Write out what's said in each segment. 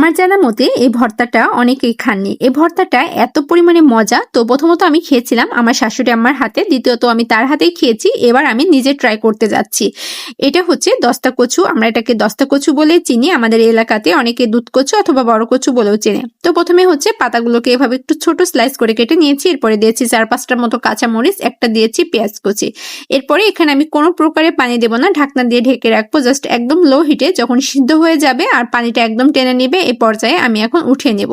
আমার জানা মতে এই ভর্তাটা অনেকেই খাননি। এই ভর্তাটা এত পরিমাণে মজা, তো প্রথমত আমি খেয়েছিলাম আমার শাশুড়ি আমার হাতে, দ্বিতীয়ত আমি তার হাতেই খেয়েছি, এবার আমি নিজে ট্রাই করতে যাচ্ছি। এটা হচ্ছে দস্তা কচু, আমরা এটাকে দস্তা কচু বলে চিনি, আমাদের এলাকাতে অনেকে দুধ কচু অথবা বড় কচু বলেও চেনে। তো প্রথমে হচ্ছে পাতাগুলোকে এভাবে একটু ছোট স্লাইস করে কেটে নিয়েছি, এরপরে দিয়েছি চার পাঁচটার মতো কাঁচা মরিচ একটা দিয়েছি পেঁয়াজ কুচি। এরপরে এখানে আমি কোনো প্রকারে পানি দেবো না, ঢাকনা দিয়ে ঢেকে রাখব জাস্ট একদম লো হিটে যখন সিদ্ধ হয়ে যাবে আর পানিটা একদম টেনে নেবে এই পর্যায়ে আমি এখন উঠিয়ে নেব।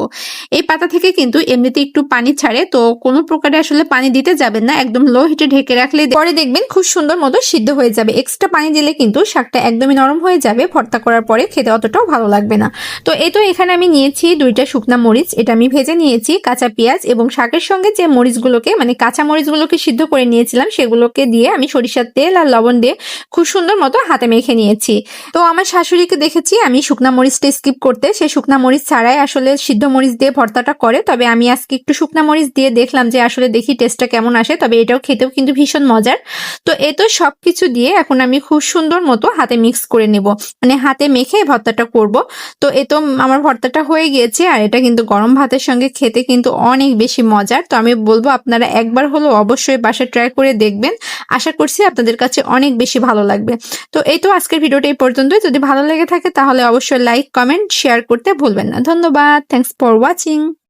এই পাতা থেকে কিন্তু এমনিতে একটু পানি ছাড়ে, তো কোনো প্রকারে আসলে পানি দিতে যাবেন না, একদম লো হিটে ঢেকে রাখলে পরে দেখবেন খুব সুন্দর মতো সিদ্ধ হয়ে যাবে। এক্সট্রা পানি দিলে কিন্তু শাকটা একদমই নরম হয়ে যাবে, ভর্তা করার পরে খেতে অতটাও ভালো লাগবে না। তো এই তো এখানে আমি নিয়েছি দুইটা শুকনা মরিচ, এটা আমি ভেজে নিয়েছি কাঁচা পেঁয়াজ এবং শাকের সঙ্গে যে মরিচগুলোকে মানে কাঁচা মরিচগুলোকে সিদ্ধ করে নিয়েছিলাম, সেগুলোকে দিয়ে আমি সরিষার তেল আর লবণ দিয়ে খুব সুন্দর মতো হাতে মেখে নিয়েছি। তো আমার শাশুড়িকে দেখেছি, আমি শুকনা মরিচটা স্কিপ করতে, সে শুকনা মরিচ ছাড়াই আসলে সিদ্ধ মরিচ দিয়ে ভর্তাটা করে। তবে আমি আজকে একটু শুকনা মরিচ দিয়ে দেখলাম যে আসলে দেখি টেস্টটা কেমন আসে, তবে এটাও খেতেও কিন্তু ভীষণ মজার। তো এ তো সব কিছু দিয়ে এখন আমি খুব সুন্দর মতো হাতে মিক্স করে নেব। মানে হাতে মেখে ভর্তাটা করব। তো এ তো আমার ভর্তাটা হয়ে গিয়েছে আর এটা কিন্তু গরম ভাতের সঙ্গে খেতে কিন্তু অনেক বেশি মজার। তো আমি বলব আপনারা একবার হলো অবশ্যই বাসায় ট্রাই করে দেখবেন। আশা করছি আপনাদের কাছে অনেক বেশি ভালো লাগবে। তো এই তো আজকের ভিডিওটা এই পর্যন্তই। যদি ভালো লেগে থাকে তাহলে অবশ্যই লাইক কমেন্ট শেয়ার করতে ভুলবেন না। ধন্যবাদ। Thanks for watching